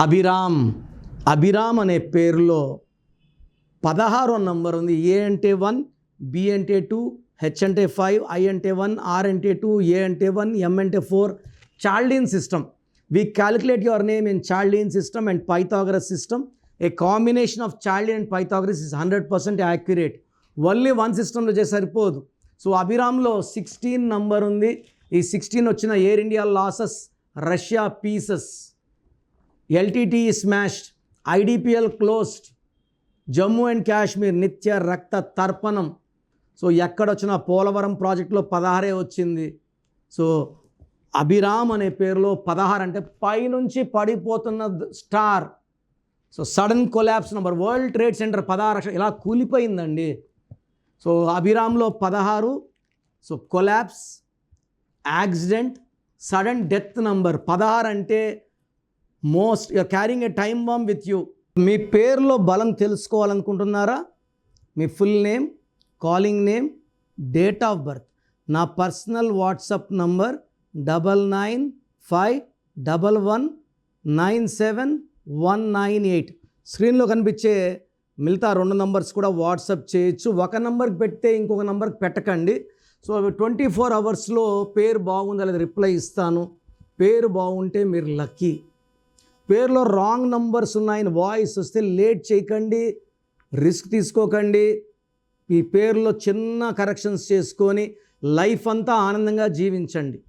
అభిరామ్ అభిరామ్ అనే పేరులో పదహారో నంబర్ ఉంది. ఏ అంటే వన్ బి అంటే టూ హెచ్ అంటే ఫైవ్ ఐ అంటే వన్ ఆర్ అంటే టూ ఏ అంటే వన్ ఎం అంటే four. Chaldean system. We calculate your name in Chaldean system and Pythagoras system a combination of Chaldean and Pythagoras is hundred percent accurate only one సిస్టంలో చేసి సరిపోదు. So అభిరామ్లో sixteen number ఉంది. ఈ sixteen వచ్చిన Air India losses Russia pieces LTTE smashed IDPL closed Jammu and Kashmir నిత్య రక్త తర్పణం. So ఎక్కడొచ్చిన Polavaram ప్రాజెక్టులో పదహారే వచ్చింది. సో అభిరామ్ అనే పేరులో పదహారు అంటే పైనుంచి పడిపోతున్న star. So sudden collapse number World Trade Center పదహారు లక్షలు ఇలా కూలిపోయిందండి. సో అభిరామ్లో పదహారు so collapse accident sudden death number పదహారు అంటే most you are carrying a time bomb with you మీ పేరులో బలం తెలుసుకోవాలనుకుంటున్నారా? మీ full name calling name date of birth నా personal WhatsApp number double nine five double one nine seven one nine eight స్క్రీన్లో కనిపించే మిగతా రెండు నంబర్స్ కూడా వాట్సాప్ చేయొచ్చు. ఒక నంబర్కి పెడితే ఇంకొక నంబర్కి పెట్టకండి. సో ట్వంటీ ఫోర్ అవర్స్లో పేరు బాగుందా లేదా రిప్లై ఇస్తాను. పేరు బాగుంటే మీరు లక్కీ. పేర్లో రాంగ్ నంబర్స్ ఉన్నాయని వాయిస్ వస్తే లేట్ చేయకండి. రిస్క్ తీసుకోకండి. ఈ పేర్లో చిన్న కరెక్షన్స్ చేసుకొని లైఫ్ అంతా ఆనందంగా జీవించండి.